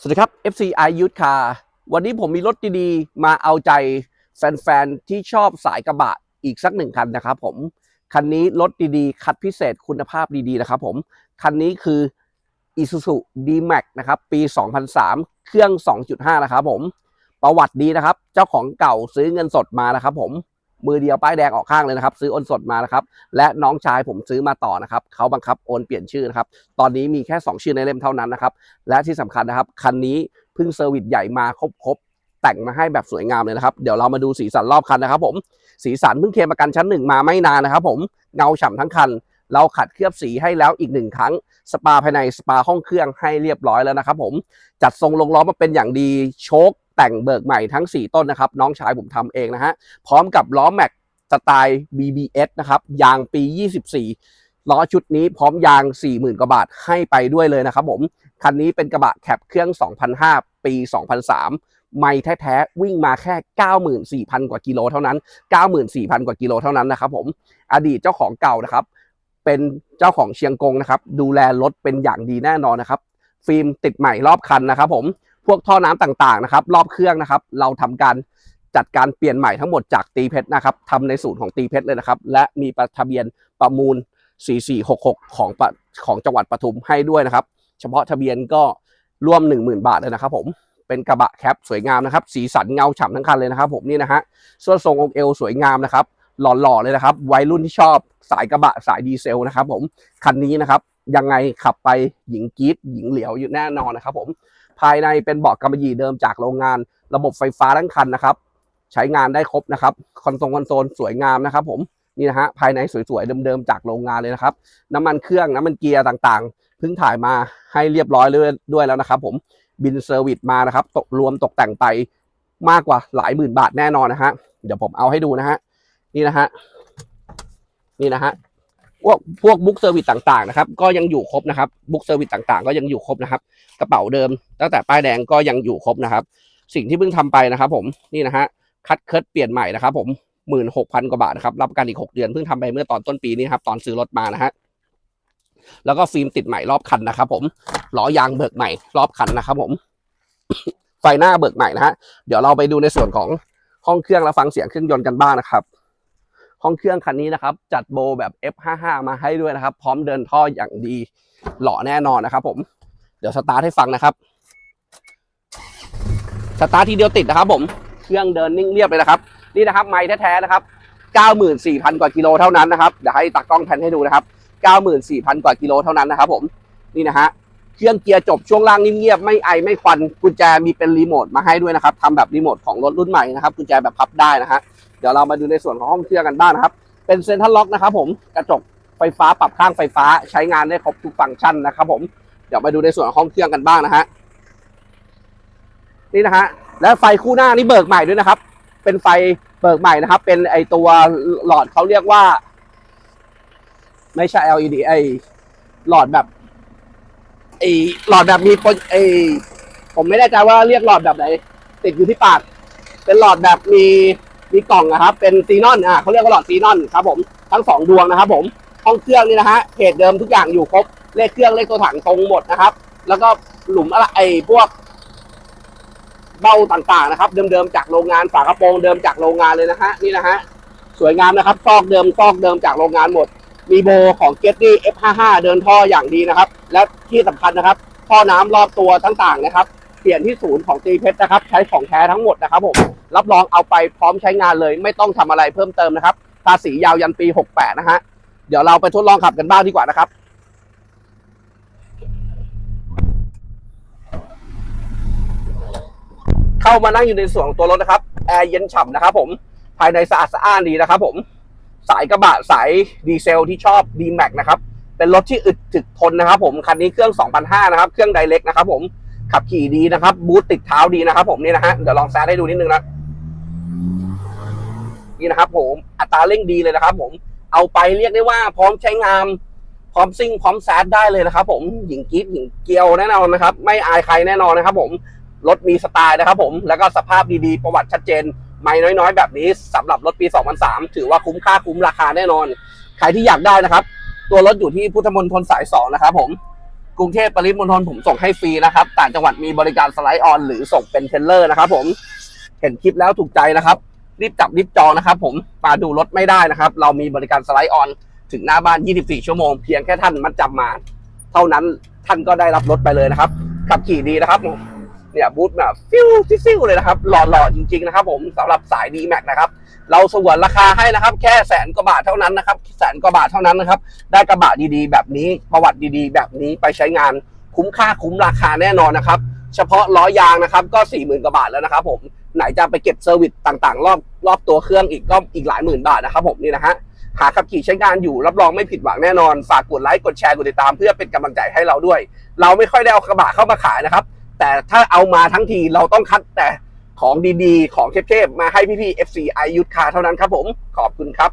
สวัสดีครับ FCI Youth Car วันนี้ผมมีรถดีๆ มาเอาใจแฟนๆ ที่ชอบสายกระบะอีกสักหนึ่งคันนะครับผม คันนี้รถดีๆ คัดพิเศษคุณภาพดีๆ นะครับผม คันนี้คือ Isuzu D-Max นะครับปี 2003 เครื่อง 2.5 นะครับผม ประวัติดีนะครับ เจ้าของเก่าซื้อเงินสดมานะครับผม มือเดียวป้ายแดงออกข้างเลยนะครับ ซื้อโอนสดมานะครับ และน้องชายผมซื้อมาต่อนะครับเขาบังคับโอนเปลี่ยนชื่อนะครับ ตอนนี้มีแค่ 2 ชื่อในเล่มเท่านั้นนะครับ และที่สำคัญนะครับ คันนี้เพิ่งเซอร์วิสใหญ่มาครบๆแต่งมาให้แบบสวยงามเลยนะครับ เดี๋ยวเรามาดูสีสันรอบคันนะครับ ผม สีสันเพิ่งเคลมประกันชั้นหนึ่งมาไม่นานนะครับ ผมเงาฉ่ำทั้งคัน เราขัดเคลือบสีให้แล้วอีกหนึ่งครั้ง สปาภายในสปาห้องเครื่องให้เรียบร้อยแล้วนะครับ ผมจัดทรงลงล้อมาเป็นอย่างดีโชค แต่งเบิกใหม่ทั้ง 4 ต้นนะครับ น้องชายผมทำเองนะฮะ พร้อมกับล้อแม็กสไตล์ BBS นะครับ ยางปี 24 ล้อชุดนี้พร้อมยาง 40,000 กว่าบาทให้ไปด้วยเลยนะครับผม คันนี้เป็นกระบะแคปเครื่อง 2005 ปี 2003 ไม่แท้ๆ วิ่งมาแค่ 94,000 กว่ากิโลเท่านั้น 94,000 กว่ากิโลเท่านั้นนะครับผม อดีตเจ้าของเก่านะครับ เป็นเจ้าของเชียงกงนะครับ ดูแลรถเป็นอย่างดีแน่นอนนะครับ ฟิล์มติดใหม่รอบคันนะครับผม พวกท่อน้ำต่างๆนะครับ รอบเครื่องนะครับ เราทำการจัดการเปลี่ยนใหม่ทั้งหมดจากตีเพชรนะครับทำในสูตรของตีเพชรเลยนะครับ และมีประทะเบียนประมูล 4466 ของของจังหวัดปทุมให้ด้วยนะครับ เฉพาะทะเบียนก็ร่วม 10,000 บาทเลยนะครับ ผมเป็นกระบะแคปสวยงามนะครับ สีสันเงาฉ่ำทั้งคันเลยนะครับผมนี่นะฮะส่วนทรงองค์เอวสวยงามนะครับ หล่อๆเลยนะครับ วัยรุ่นที่ชอบสายกระบะสายดีเซลนะครับ ผมคันนี้นะครับยังไงขับไปหญิงกีดหญิงเหลียวอยู่แน่นอนนะครับ ผม ภายในเป็นเบาะกำมะหยี่เดิมจากโรงงาน ระบบไฟฟ้าทั้งคันนะครับ ใช้งานได้ครบนะครับ คอนโซลคอนโซลสวยงามนะครับ ผมนี่นะฮะภายในสวยๆเดิมๆจากโรงงานเลยนะครับ น้ำมันเครื่องน้ำมันเกียร์ต่างๆเพิ่งถ่ายมาให้เรียบร้อยเลยด้วยแล้วนะครับ ผมบินเซอร์วิสมานะครับตกรวมตกแต่งไปมากกว่าหลายหมื่นบาทแน่นอนนะฮะเดี๋ยวผมเอาให้ดูนะฮะนี่นะฮะนี่นะฮะ พวกพวกบุ๊กเซอร์วิสต่างๆนะครับก็ยังอยู่ครบนะครับบุ๊กเซอร์วิสต่างๆ ก็ยังอยู่ครบนะครับ กระเป๋าเดิม ตั้งแต่ป้ายแดงก็ยังอยู่ครบนะครับ สิ่งที่เพิ่งทำไปนะครับผมนี่นะฮะคัดเคิร์ดเปลี่ยนใหม่นะครับผมหมื่นหกพันกว่าบาทนะครับรับประกันอีกหกเดือนเพิ่งทำไปเมื่อตอนต้นปีนี้ครับตอนซื้อรถมานะฮะแล้วก็ฟิล์มติดใหม่รอบคันนะครับ ผมล้อยางเบิกใหม่รอบคันนะครับ ผมไฟหน้าเบิกใหม่นะฮะเดี๋ยวเราไปดูในส่วนของห้องเครื่องและฟังเสียงเครื่องยนต์กันบ้างนะครับ ห้องเครื่องคันนี้นะครับ จัดโบแบบ F55 มาให้ด้วยนะครับ พร้อมเดินท่ออย่างดีหล่อแน่นอนนะครับ ผม เดี๋ยวสตาร์ทให้ฟังนะครับ สตาร์ททีเดียวติดนะครับ ผม เครื่องเดินนิ่งเรียบเลยนะครับ นี่นะครับไม้แท้ๆนะครับ 94,000 กว่ากิโลเท่านั้นนะครับ เดี๋ยวให้ตากล้องแพนให้ดูนะครับ 94,000 กว่ากิโลเท่านั้นนะครับ ผม นี่นะฮะ เครื่องเกียร์จบช่วงล่างนิ่มเงียบไม่ไอไม่ควันกุญแจมีเป็นรีโมทมาให้ด้วยนะครับทำแบบรีโมทของรถรุ่นใหม่นะครับกุญแจแบบพับได้นะฮะเดี๋ยวเรามาดูในส่วนของห้องเครื่องกันบ้างนะครับ เป็นเซ็นทรัลล็อกนะครับผมกระจกไฟฟ้าปรับข้างไฟฟ้าใช้งานได้ครบทุกฟังก์ชันนะครับผมเดี๋ยวมาดูในส่วนของห้องเครื่องกันบ้างนะฮะนี่นะฮะและไฟคู่หน้านี่เบิกใหม่ด้วยนะครับ เป็นไฟเบิกใหม่นะครับ เป็นไอตัวหลอดเขาเรียกว่า ไม่ใช่ LED ไอหลอดแบบ ไอหลอดแบบมีโปรไอผมไม่แน่ใจว่าเรียกหลอดแบบไหนติดอยู่ที่ปาก เป็นหลอดแบบมีมีกล่องนะครับ เป็นซีนอนอะเขาเรียกว่าหลอดซีนอนครับ ผมทั้งสองดวงนะครับผมห้องเครื่องนี่นะฮะเพจเดิมทุกอย่างอยู่ครบเลขเครื่องเลขตัวถังตรงหมดนะครับ แล้วก็หลุมอะไรไอพวกเบ้าต่างๆนะครับ เดิมๆจากโรงงานฝากระโปรงเดิมจากโรงงานเลยนะฮะนี่นะฮะสวยงามนะครับซอกเดิมซอกเดิมจากโรงงานหมด มีโบของเกตตี้ F55 เดินท่ออย่างดีนะครับ และที่สำคัญนะครับ ท่อน้ำรอบตัวต่างๆนะครับเปลี่ยนที่ศูนย์ของตีเพชรนะครับ ใช้ของแท้ทั้งหมดนะครับผมรับรองเอาไปพร้อมใช้งานเลย ไม่ต้องทำอะไรเพิ่มเติมนะครับภาษียาวยันปี 68 นะฮะเดี๋ยวเราไปทดลองขับกันบ้างดีกว่านะครับเข้ามานั่งอยู่ในส่วนของตัวรถนะครับ แอร์เย็นฉ่ำนะครับผม ภายในสะอาดสะอ้านดีนะครับผม สายกระบะสายดีเซลที่ชอบ d m a x นะครับเป็นรถที่อึดถึกทนนะครับ ผมคันนี้เครื่อง 2,500นะครับ เครื่องไดเล็กนะครับ ผมขับขี่ดีนะครับ บูทติดเท้าดีนะครับ ผมนี่นะฮะเดี๋ยวลองแซดให้ดูนิดนึงนะนี่นะครับ ผมอัตราเร่งดีเลยนะครับ ผมเอาไปเรียกได้ว่าพร้อมใช้งานพร้อมซิ่งพร้อมแซดได้เลยนะครับ ผมหญิงกรีดหญิงเกลียวแน่นอนนะครับ ไม่อายใครแน่นอนนะครับ ผมรถมีสไตล์นะครับ ผมแล้วก็สภาพดีๆ ประวัติชัดเจน ไม่น้อยๆ แบบนี้สำหรับรถปี 2003 ถือว่าคุ้มค่าคุ้มราคาแน่นอน ใครที่อยากได้นะครับ ตัวรถอยู่ที่พุทธมณฑลสาย 2 นะครับผม กรุงเทพปริมณฑลผมส่งให้ฟรีนะครับ ต่างจังหวัดมีบริการสไลด์ออน หรือส่งเป็นเทรลเลอร์นะครับผม เห็นคลิปแล้วถูกใจนะครับ รีบจับรีบจองนะครับผมมาดูรถไม่ได้นะครับ เรามีบริการสไลด์ออน ถึงหน้าบ้าน 24 ชั่วโมง เพียงแค่ท่านมัดจำมา เท่านั้นท่านก็ได้รับรถไปเลยนะครับ ขับขี่ดีนะครับผม เนี่ยบูธแบบฟิวฟิวเลยนะครับหล่อๆจริงๆนะครับ ผมสำหรับสายดีแม็กนะครับเราสวนราคาให้นะครับ แค่แสนกว่าบาทเท่านั้นนะครับแสนกว่าบาทเท่านั้นนะครับ ได้กระบะดีๆ แบบนี้ประวัติดีๆ แบบนี้ไปใช้งานคุ้มค่าคุ้มราคาแน่นอนนะครับ เฉพาะล้อยางนะครับก็4ี่หมื่นกว่าบาทแล้วนะครับ ผมไหนจะไปเก็บเซอร์วิสต่างๆ รอบรอบตัวเครื่องอีกก็อีกหลายหมื่นบาทนะครับ ผมนี่นะฮะหาขับขี่ใช้งานอยู่รับรองไม่ผิดหวังแน่นอน ฝากกดไลค์กดแชร์กดติดตามเพื่อเป็นกำลังใจให้เราด้วย เราไม่ค่อยได้เอากระบะเข้ามาขายนะครับ แต่ถ้าเอามาทั้งทีเราต้องคัดแต่ของดีๆ ของเทพๆมาให้พี่ๆ FC ไอยุทธคาเท่านั้นครับผม ขอบคุณครับ